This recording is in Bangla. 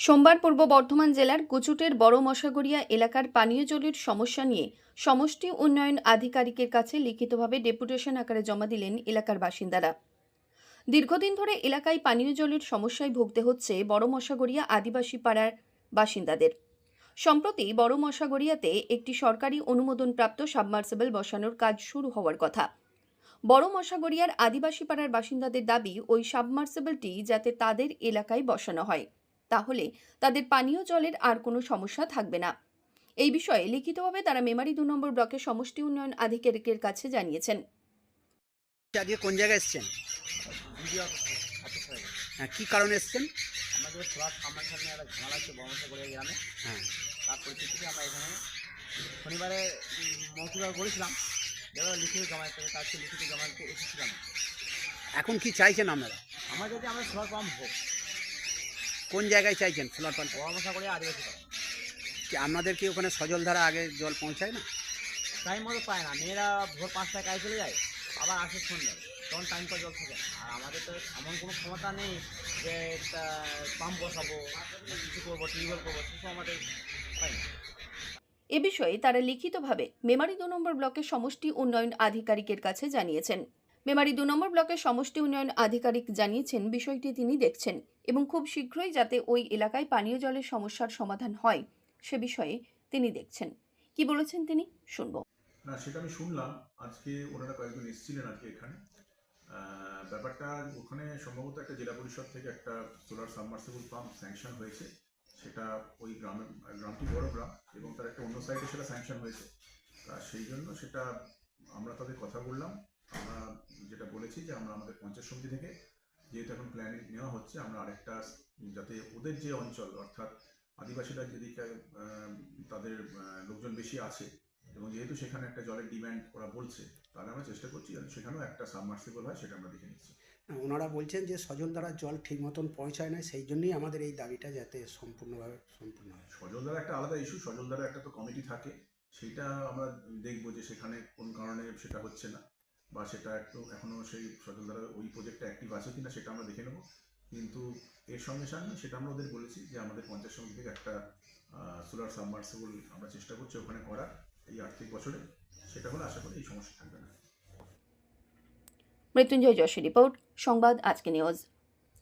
সোমবার পূর্ব বর্ধমান জেলার কুচুটের বড় মশাগড়িয়া এলাকার পানীয় জলের সমস্যা নিয়ে সমষ্টি উন্নয়ন আধিকারিকের কাছে লিখিতভাবে ডেপুটেশন আকারে জমা দিলেন এলাকার বাসিন্দারা। দীর্ঘদিন ধরে এলাকায় পানীয় জলের সমস্যায় ভুগতে হচ্ছে বড় মশাগড়িয়া আদিবাসী পাড়ার বাসিন্দাদের। সম্প্রতি বড় মশাগড়িয়াতে একটি সরকারি অনুমোদনপ্রাপ্ত সাবমার্সিবল বসানোর কাজ শুরু হওয়ার কথা। বড় মশাগড়িয়ার আদিবাসী পাড়ার বাসিন্দাদের দাবি, ওই সাবমার্সিবলটি যাতে তাদের এলাকায় বসানো হয়। তাহলে তাদের পানীয় জলের আর কোনো সমস্যা থাকবে না। এই বিষয়ে লিখিতভাবে তারা মেমারি দু নম্বর ব্লকের সমষ্টি উন্নয়ন আধিকারিকের কাছে জানিয়েছেন। আজকে কোন জায়গায় এসছেন? হয়ে কী কারণে এসছেন? আমাদের ফ্ল্যাট আমার সামনে একটা ঝামেলা হচ্ছে বর্মশাগড়িয়া গ্রামে। হ্যাঁ। তার পরিপ্রেক্ষিতে আমরা এখানে শনিবারে মৌসুমা করেছিলাম। লিখিত হবে তার লিখিত জমা এসেছিলাম। এখন কি চাইছেন আপনারা? আমার যদি আমরা সোলার পাম্প হোক। কোন জায়গায় চাইছেন সোলার পাম্প বর্মশাগড়িয়া আদিবাসী পাড়া। কি আপনাদের কি ওখানে সজল ধারা আগে জল পৌঁছায় না? টাইম মতো পায় না। মেয়েরা ভোর পাঁচটায় কাজে চলে যায় আবার আসে সন্ধ্যায়। তখন টাইম পর জল থাকে। আর আমাদের তো এমন কোনো ক্ষমতা নেই যে পাম্প বসাবো কিছু করব টিউবওয়েল করব সেসব আমাদের হয় না। এ বিষয়ে তারা লিখিতভাবে মেমারি দু নম্বর ব্লকের সমষ্টি উন্নয়ন আধিকারিকের কাছে জানিয়েছেন। মেমারি দু নম্বর ব্লকের সমষ্টি উন্নয়ন আধিকারিক জানিয়েছেন, বিষয়টি তিনি দেখছেন এবং খুব শীঘ্রই যাতে ওই এলাকায় পানীয় জলের সমস্যার সমাধান হয়, সে বিষয়ে তিনি দেখছেন। কি বলেছেন তিনি? শুনব। না, সেটা আমি শুনলাম। আজকে ওনারা কয়েকজন এসেছিলেন আজকে এখানে। ব্যাপারটা ওখানে সম্ভবত একটা জেলা পরিষদ থেকে একটা সোলার সাবমার্সিবল পাম্প স্যাংশন হয়েছে। সেটা ওই গ্রামে গ্রামটি বড় গ্রাম এবং তার একটা অন্য সাইডে সেটা স্যাংশন হয়েছে। তা সেই জন্য সেটা আমরা তাদের কথা বললাম। আমরা যেটা বলেছি যে আমরা আমাদের পঞ্চায়েত সমিতি থেকে যেহেতু এখন প্ল্যানিং নেওয়া হচ্ছে আমরা আরেকটা যাতে ওদের যে অঞ্চল অর্থাৎ আদিবাসীরা যেদিকে তাদের লোকজন বেশি আছে এবং যেহেতু সেখানে একটা জলের ডিমান্ড ওরা বলছে তাহলে আমরা চেষ্টা করছি সেখানেও একটা সাবমার্সিবল হয় সেটা আমরা দেখে নিচ্ছি। ওনারা বলছেন যে সজল ধারা জল ঠিক মতন পৌঁছায় না সেই জন্যই আমাদের এই দাবিটা যাতে সম্পূর্ণভাবে সম্পূর্ণ হয়। সজলধারা একটা আলাদা ইস্যু সজলধারা একটা তো কমিটি থাকে সেটা আমরা দেখব যে সেখানে কোন কারণে সেটা হচ্ছে না। বা সেটা একটু এখনও সেই সজলদারা ওই প্রজেক্টটা অ্যাক্টিভ আছে কিনা সেটা আমরা দেখে নেব। কিন্তু এর সঙ্গে সঙ্গে সেটা আমরা ওদের বলেছি যে আমাদের পঞ্চাশ সমিতি থেকে একটা সোলার সাবমার্সিবল আমরা চেষ্টা করছি ওখানে করার এই আর্থিক বছরে। সেটা হলে আশা করি এই সমস্যা থাকবে না। মৃত্যুঞ্জয় যশের রিপোর্ট, সংবাদ আজকে নিউজ।